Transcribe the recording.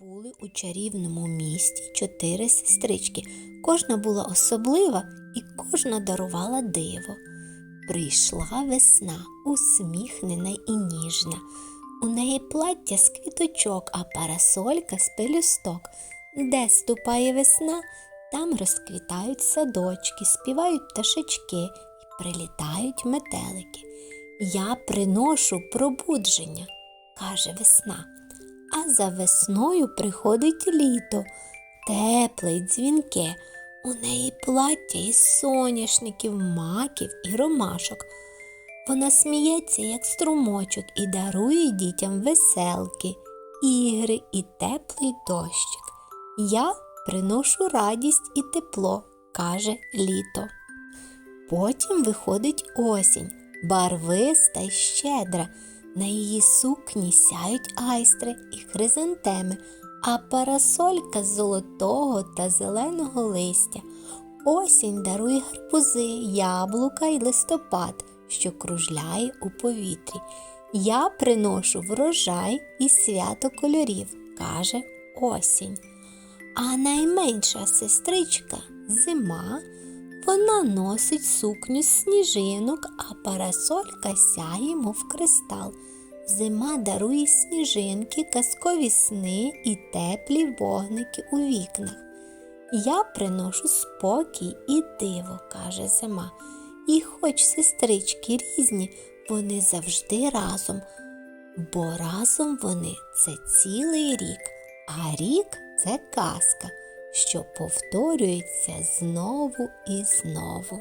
Були у чарівному місті чотири сестрички. Кожна була особлива і кожна дарувала диво. Прийшла весна, усміхнена і ніжна. У неї плаття з квіточок, а парасолька з пелюсток. Де ступає весна, там розквітають садочки, співають пташечки і прилітають метелики. Я приношу пробудження, каже весна. А за весною приходить літо, тепле й дзвінке. У неї плаття із соняшників, маків і ромашок. Вона сміється, як струмочок, і дарує дітям веселки, ігри і теплий дощик. Я приношу радість і тепло, каже літо. Потім виходить осінь, барвиста й щедра. На її сукні сяють айстри і хризантеми, а парасолька з золотого та зеленого листя. Осінь дарує гарбузи, яблука й листопад, що кружляє у повітрі. Я приношу врожай і свято кольорів, каже осінь. А найменша сестричка зима. Вона носить сукню з сніжинок, а парасолька сяє, мов кристал. Зима дарує сніжинки, казкові сни і теплі вогники у вікнах. Я приношу спокій і диво, каже зима. І хоч сестрички різні, вони завжди разом, бо разом вони це цілий рік, а рік це казка що повторюється знову і знову.